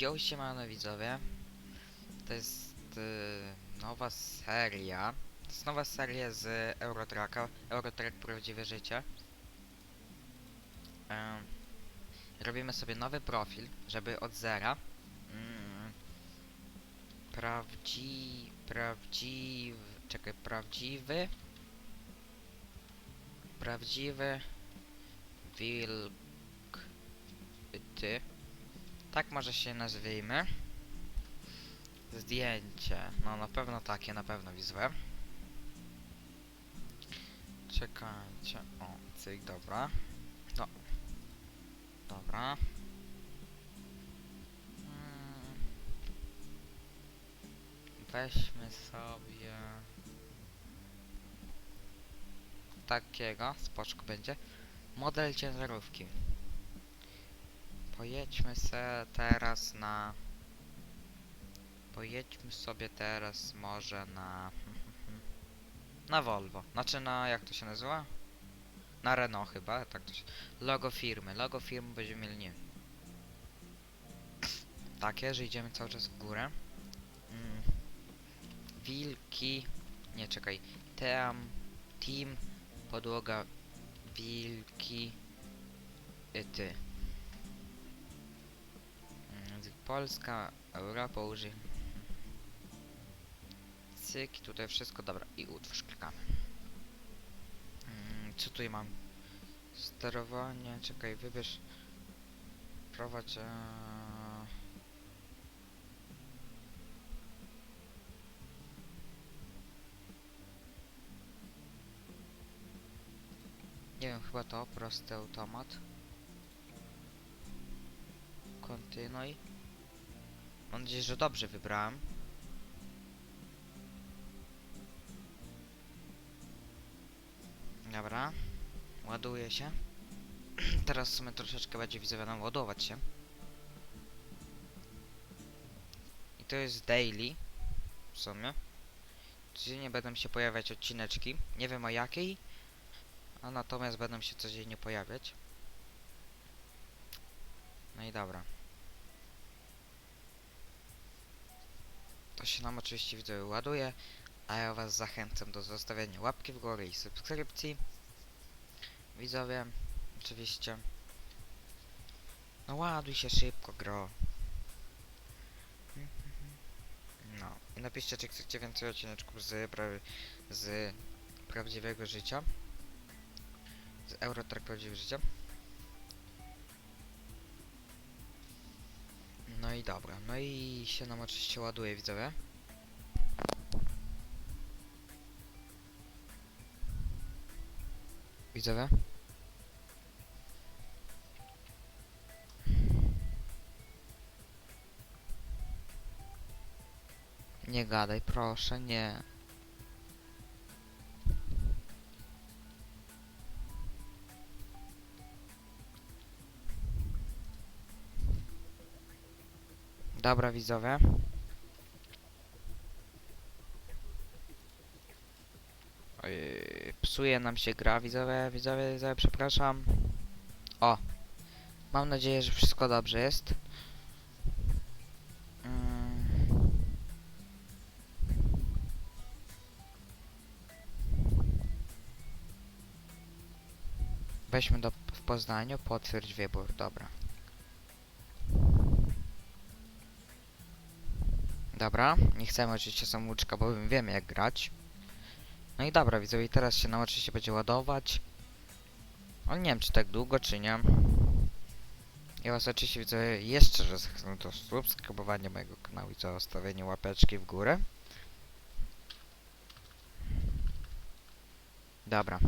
Yo, siemano widzowie. To jest y, nowa seria. To jest nowa seria z Eurotracka. Eurotrack Prawdziwe Życie. Robimy sobie nowy profil, żeby od zera. Mm, prawdzi... Prawdziwy... Czekaj, prawdziwy... Prawdziwy... Wilk... Ty... Tak może się nazwijmy. Zdjęcie. No na pewno takie, na pewno wizłe. Czekajcie. O, cyk, dobra. No. Dobra. Mm. Weźmy sobie takiego, spoczko będzie. Model ciężarówki. Pojedźmy se teraz na... Pojedźmy sobie teraz może na... Na Volvo. Znaczy na... jak to się nazywa? Na Renault chyba, tak to się... Logo firmy. Logo firmy będziemy mieli nie. Takie, że idziemy cały czas w górę. Mm. Wilki... Nie, czekaj. Team... Team... Podłoga... Wilki... Y, ty. Polska, Europa użyj. Cyk, tutaj wszystko, dobra. I utwórz, klikamy. Mm, Co tutaj mam? Sterowanie, czekaj, wybierz. Prowadź. Ee... Nie wiem, chyba to, prosty automat. Kontynuuj. Mam nadzieję, że dobrze wybrałem. Dobra. Ładuje się. Teraz w sumie troszeczkę będzie widzowie nam ładować się. I to jest daily. W sumie. Codziennie będą się pojawiać odcineczki. Nie wiem o jakiej. A natomiast będą się codziennie pojawiać. No i dobra. To się nam oczywiście widzowie ładuje, a ja was zachęcam do zostawienia łapki w górę i subskrypcji. Widzowie, oczywiście. No ładuj się szybko, gro. No, i napiszcie, czy chcecie więcej odcineczków z, pra z prawdziwego życia. Z Eurotrack prawdziwego życia. No i dobra, no i się nam oczywiście ładuje widzowie. Widzowie? Nie gadaj, proszę, nie. Dobra widzowie. Psuje nam się gra, widzowie, widzowie, widzowie, przepraszam. O! Mam nadzieję, że wszystko dobrze jest. Mm. Weźmy do w Poznaniu, potwierdź wybór, dobra. Dobra, nie chcemy oczywiście samouczka, bo my wiemy jak grać. No i dobra, widzowie, teraz się nam oczywiście będzie ładować. Ale nie wiem, czy tak długo, czy nie. Ja was oczywiście widzę jeszcze raz zachęcam do subskrybowania mojego kanału i zostawienia łapeczki w górę. Dobra.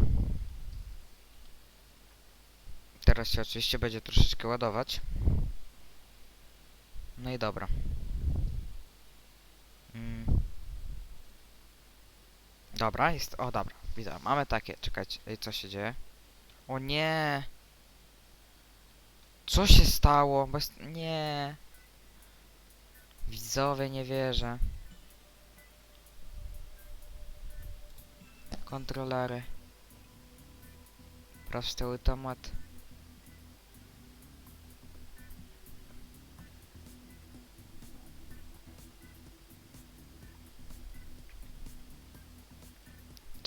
Teraz się oczywiście będzie troszeczkę ładować. No i dobra. Mm. Dobra, jest. O, dobra. Widzę. Mamy takie. Czekajcie, ej, co się dzieje? O nie! Co się stało? Bo jest... Nie. Widzowie, nie wierzę. Kontrolery. Prosty automat.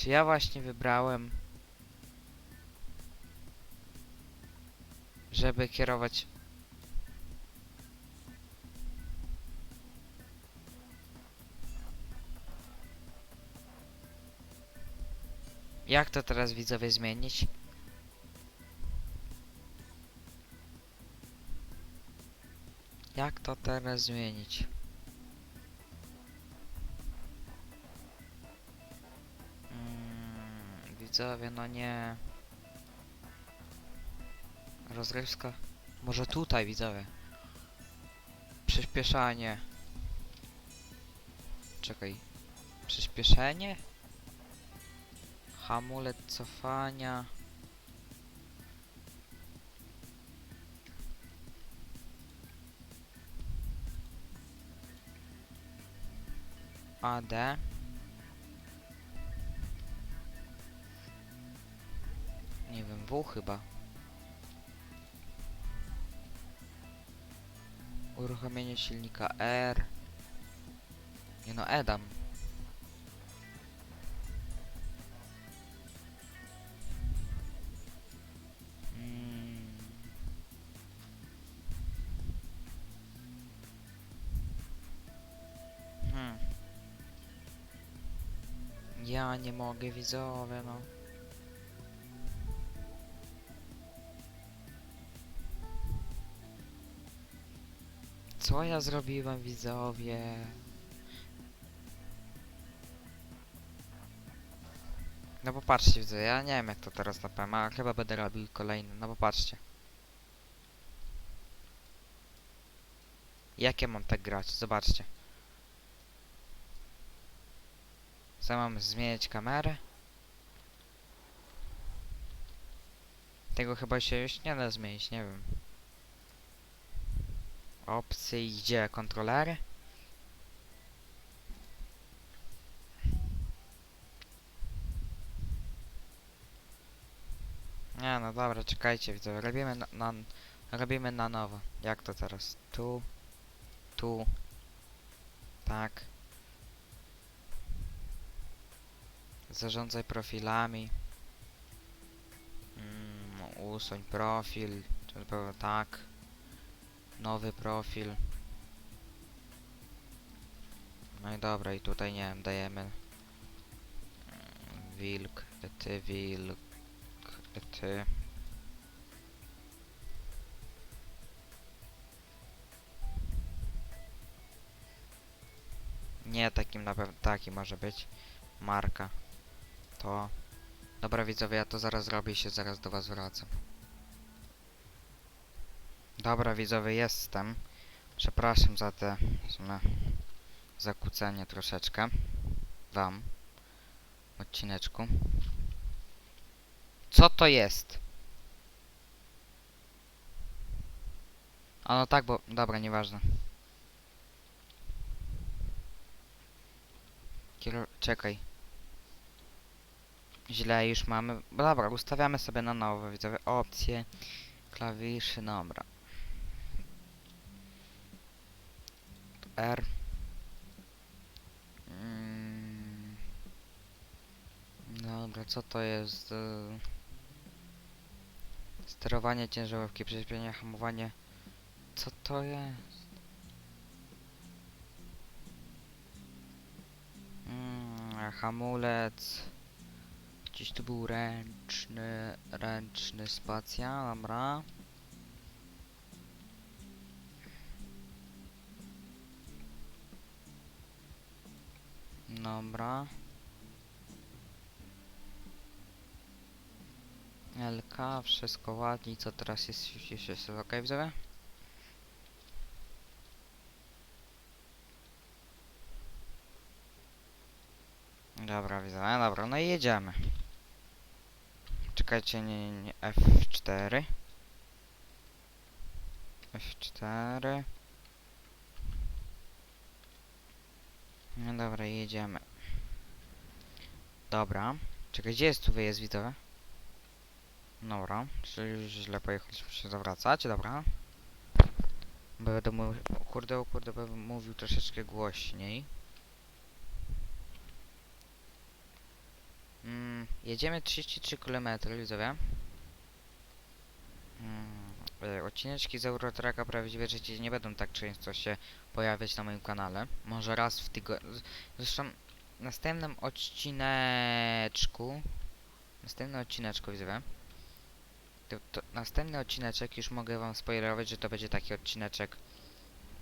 Czy ja właśnie wybrałem, żeby kierować... Jak to teraz widzowie zmienić? Jak to teraz zmienić? Widzowie, no nie. Rozgrywska? Może tutaj, widzowie. Przyspieszanie. Czekaj. Przyspieszenie? Hamulec cofania. AD. Nie wiem, W chyba. Uruchomienie silnika R. Nie no, Edam. Mm. Hmm. Ja nie mogę widzowie, no. Co ja zrobiłem widzowie? No popatrzcie widzę, ja nie wiem jak to teraz na PM, a chyba będę robił kolejny, no popatrzcie. Jakie mam tak grać? Zobaczcie. Co mam zmieniać kamerę? Tego chyba się już nie da zmienić, nie wiem. Opcje i gdzie? Kontrolery? Nie no dobra, czekajcie widzę, robimy na, na, robimy na nowo. Jak to teraz? Tu, tu, tak. Zarządzaj profilami. Mm, usuń profil, tak. Nowy profil. No i dobra, i tutaj nie wiem, dajemy mm, wilk, ty, wilk, ty. Nie, takim na pewno, taki może być. Marka. To. Dobra widzowie, ja to zaraz zrobię i się zaraz do was wracam. Dobra widzowie, jestem. Przepraszam za te sumie zakłócenie troszeczkę. Wam. Odcineczku. Co to jest? A no tak, bo... Dobra, nieważne. Kiero... Czekaj. Źle już mamy. Dobra, ustawiamy sobie na nowo, widzowie. Opcje. Klawiszy, dobra. R. Mm. Dobra, co to jest? y? Sterowanie ciężarówki, przyspieszenie, hamowanie. Co to jest? Mm, hamulec. Gdzieś tu był ręczny, ręczny spacja, dobra. Dobra. LK, wszystko ładnie. Co teraz jest? Jest, jest ok, widzowie? Dobra, widzowie, dobra, no i jedziemy. Czekajcie, nie, nie, F4. F4. No dobra, jedziemy. Dobra. Czekaj, gdzie jest tu wyjazd widzowy? Dobra, czyli już źle pojechaliśmy się zawracać, dobra. Będę mówił, kurde, o kurde, będę mówił troszeczkę głośniej. Mm, jedziemy 33 km, widzowie. Mm, odcineczki z Eurotracka prawdziwie życie nie będą tak często się pojawiać na moim kanale. Może raz w tygodniu. Zresztą w następnym odcineczku. Następny odcineczku, widzowie. To, to następny odcineczek już mogę wam spoilerować, że to będzie taki odcineczek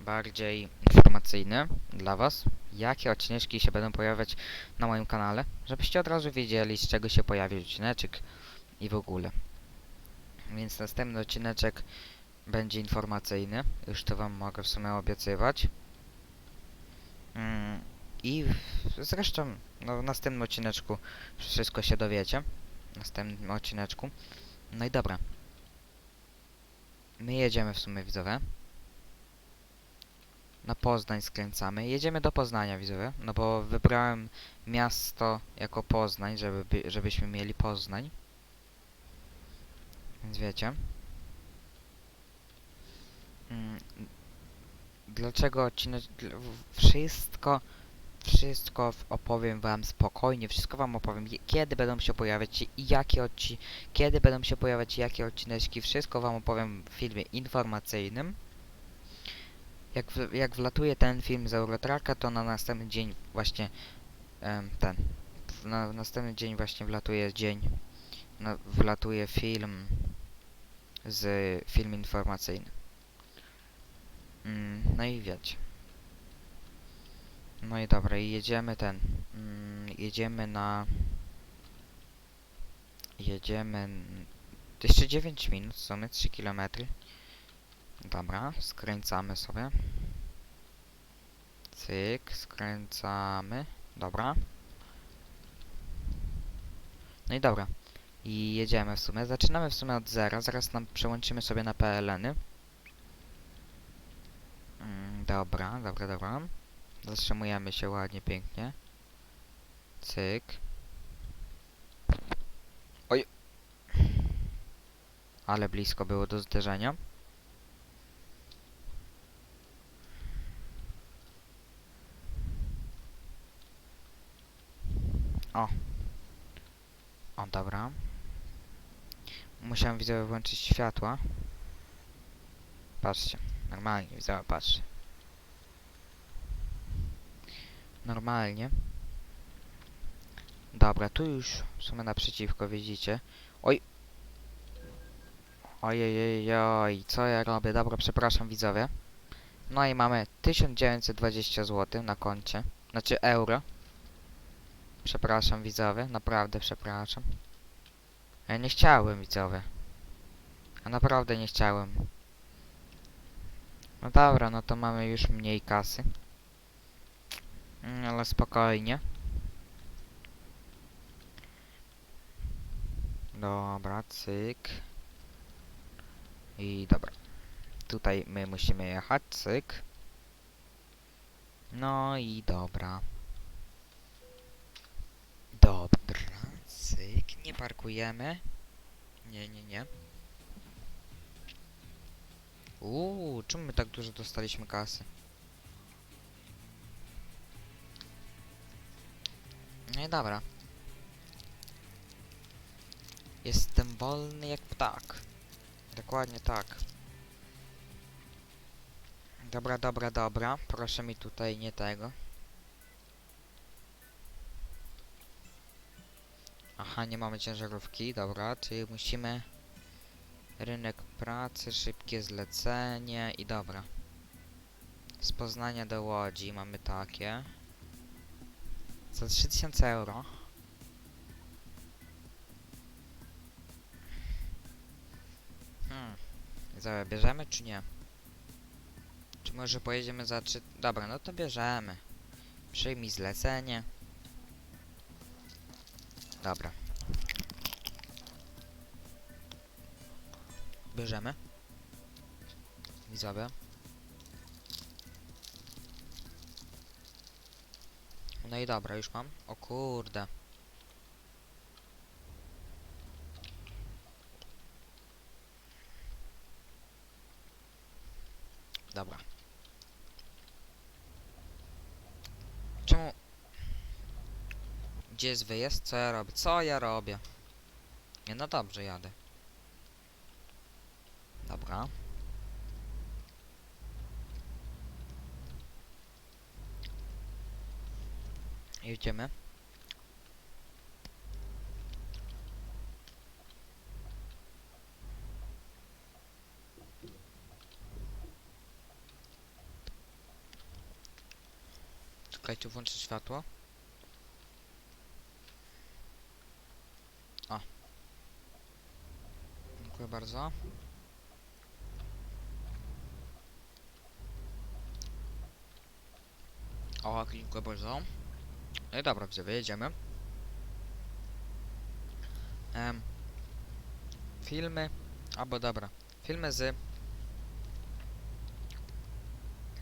bardziej informacyjny dla was. Jakie odcineczki się będą pojawiać na moim kanale, żebyście od razu wiedzieli z czego się pojawi odcineczek i w ogóle. Więc następny odcineczek będzie informacyjny, już to wam mogę w sumie obiecywać. Mm, I w- zresztą no, w następnym odcineczku wszystko się dowiecie. W następnym odcineczku. No i dobra. My jedziemy w sumie widzowie. Na Poznań skręcamy. Jedziemy do Poznania widzowie, no bo wybrałem miasto jako Poznań, żeby, by- żebyśmy mieli Poznań. Więc wiecie. Mm, Dlaczego odcinek... Wszystko... Wszystko opowiem wam spokojnie, wszystko wam opowiem, kiedy będą się pojawiać i jakie odci... Kiedy będą się pojawiać jakie odcineczki, wszystko wam opowiem w filmie informacyjnym. Jak, w, jak wlatuje ten film z Eurotracka, to na następny dzień właśnie em, ten... Na następny dzień właśnie wlatuje dzień... Na, wlatuje film z film informacyjny. Mm, no i wiecie. No i dobra, i jedziemy ten. Mm, jedziemy na. Jedziemy. To jeszcze 9 minut, w sumie 3 km. Dobra, skręcamy sobie. Cyk, skręcamy. Dobra. No i dobra. I jedziemy w sumie. Zaczynamy w sumie od zera. Zaraz nam przełączymy sobie na PLN-y. Mm, dobra, dobra, dobra. Zatrzymujemy się ładnie, pięknie. Cyk. Oj. Ale blisko było do zderzenia. O. O, dobra. Musiałem widzowie włączyć światła. Patrzcie. Normalnie, widzowie, patrzcie. Normalnie. Dobra, tu już w sumie naprzeciwko, widzicie. Oj. Ojej, co ja robię? Dobra, przepraszam widzowie. No i mamy 1920 zł na koncie. Znaczy euro. Przepraszam widzowie, naprawdę przepraszam. Ja nie chciałem widzowie. A naprawdę nie chciałem. No dobra, no to mamy już mniej kasy. Mm, Ale spokojnie. Dobra, cyk. I dobra. Tutaj my musimy jechać, cyk. No i. Dobra, parkujemy. Nie, nie, nie. Uuu, czemu my tak dużo dostaliśmy kasy? No i dobra. Jestem wolny jak ptak. Dokładnie tak. Dobra, dobra, dobra. Proszę mi tutaj nie tego. Aha, nie mamy ciężarówki, dobra, czyli musimy... Rynek pracy, szybkie zlecenie i dobra. Z Poznania do Łodzi mamy takie. Za 3000 euro. Hmm. Zaraz, bierzemy czy nie? Czy może pojedziemy za trzy... Dobra, no to bierzemy. Przyjmij zlecenie. Dobra. Bierzemy. Widzowie. No i dobra, już mam. O kurde. Dobra. Czemu Gdzie jest wyjazd? Co ja robię? Co ja robię? Nie, no dobrze, jadę. Dobra. Jedziemy. Czekajcie, włączę światło. O. Dziękuję bardzo. O, dziękuję bardzo. No i dobra, widzowie, jedziemy. Em, filmy, albo dobra, filmy z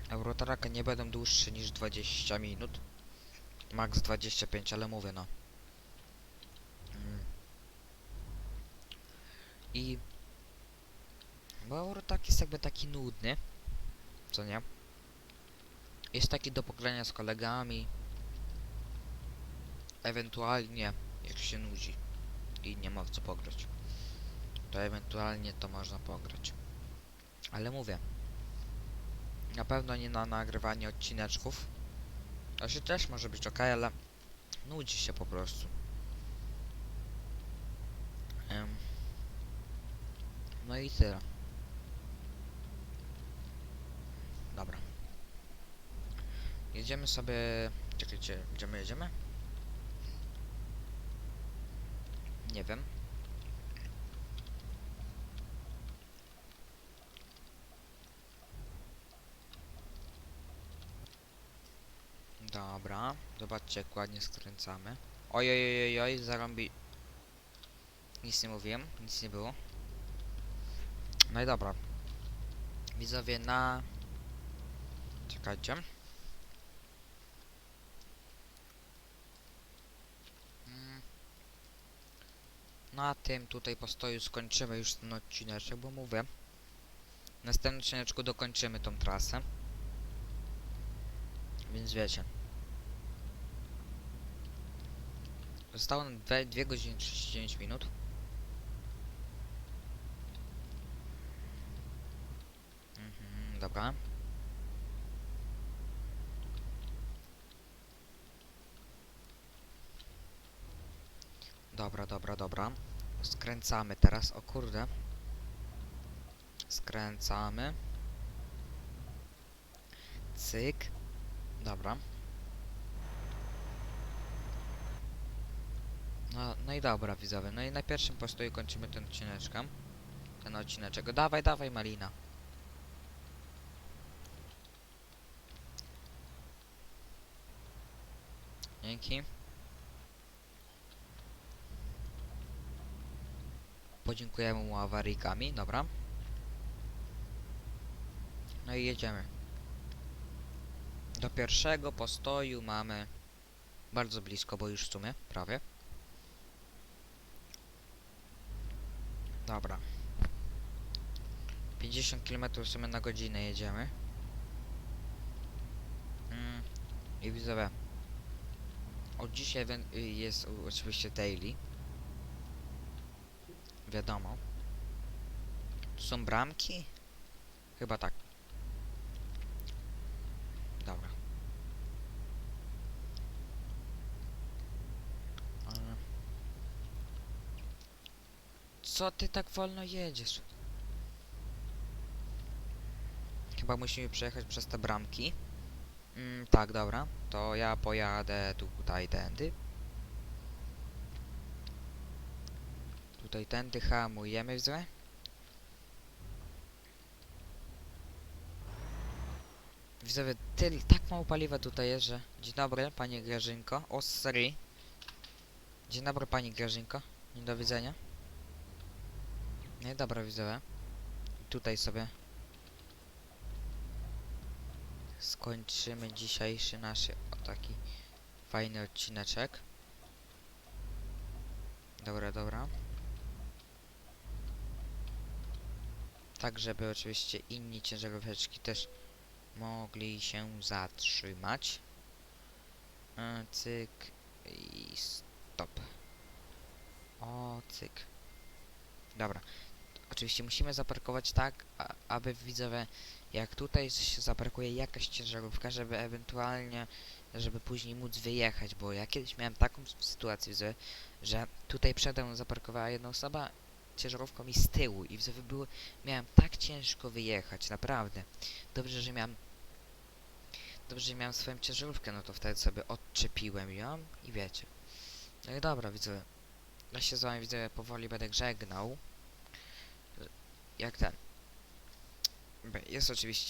Eurotraka nie będą dłuższe niż 20 minut. Max 25, ale mówię no. Mm. I... Bo Eurotrack jest jakby taki nudny. Co nie? Jest taki do pogrania z kolegami. Ewentualnie, jak się nudzi i nie ma co pograć, to ewentualnie to można pograć. Ale mówię, na pewno nie na nagrywanie odcineczków. To się też może być ok, ale nudzi się po prostu. No i tyle. Dobra. Jedziemy sobie... Czekajcie, gdzie my jedziemy? Nie wiem. Dobra, zobaczcie jak ładnie skręcamy. Oj, oj, oj, oj, oj, zarąbi... Nic nie mówiłem, nic nie było. No i dobra. Widzowie na... Czekajcie. Mm. Na tym tutaj postoju skończymy już ten odcineczek, bo mówię. W następnym odcineczku dokończymy tą trasę. Więc wiecie. Zostało nam 2 godziny 39 minut. Mhm, dobra. Dobra, dobra, dobra. Skręcamy teraz, o kurde. Skręcamy. Cyk. Dobra. No, no i dobra widzowie, no i na pierwszym postoju kończymy ten odcineczkę. Ten odcineczek. Dawaj, dawaj Malina. Dzięki. Podziękujemy mu awaryjkami, dobra. No i jedziemy. Do pierwszego postoju mamy bardzo blisko, bo już w sumie, prawie. Dobra. 50 km w sumie na godzinę jedziemy. Mm. I widzowie. Od dzisiaj y, jest oczywiście daily. Wiadomo. Tu są bramki? Chyba tak. Dobra. Co ty tak wolno jedziesz? Chyba musimy przejechać przez te bramki. Mm, tak, dobra. To ja pojadę tutaj tędy. Tutaj tędy hamujemy w złe. Widzowie, tyl, tak mało paliwa tutaj jest, że... Dzień dobry, panie Grażynko. O, sorry. Dzień dobry, pani Grażynko. Nie do widzenia. Nie, dobra, widzowie. Tutaj sobie... Skończymy dzisiejszy nasz o taki fajny odcineczek. Dobra, dobra. Tak, żeby oczywiście inni ciężaróweczki też mogli się zatrzymać. E, cyk i stop. O, cyk. Dobra. Oczywiście musimy zaparkować tak, aby widzowie, jak tutaj się zaparkuje jakaś ciężarówka, żeby ewentualnie, żeby później móc wyjechać, bo ja kiedyś miałem taką sytuację, że tutaj przede mną zaparkowała jedna osoba ciężarówką i z tyłu i było, miałem tak ciężko wyjechać, naprawdę. Dobrze, że miałem Dobrze, że miałem swoją ciężarówkę, no to wtedy sobie odczepiłem ją i wiecie. No i dobra, widzę. Ja się z wami widzę powoli będę żegnał. Jak ten. Jest oczywiście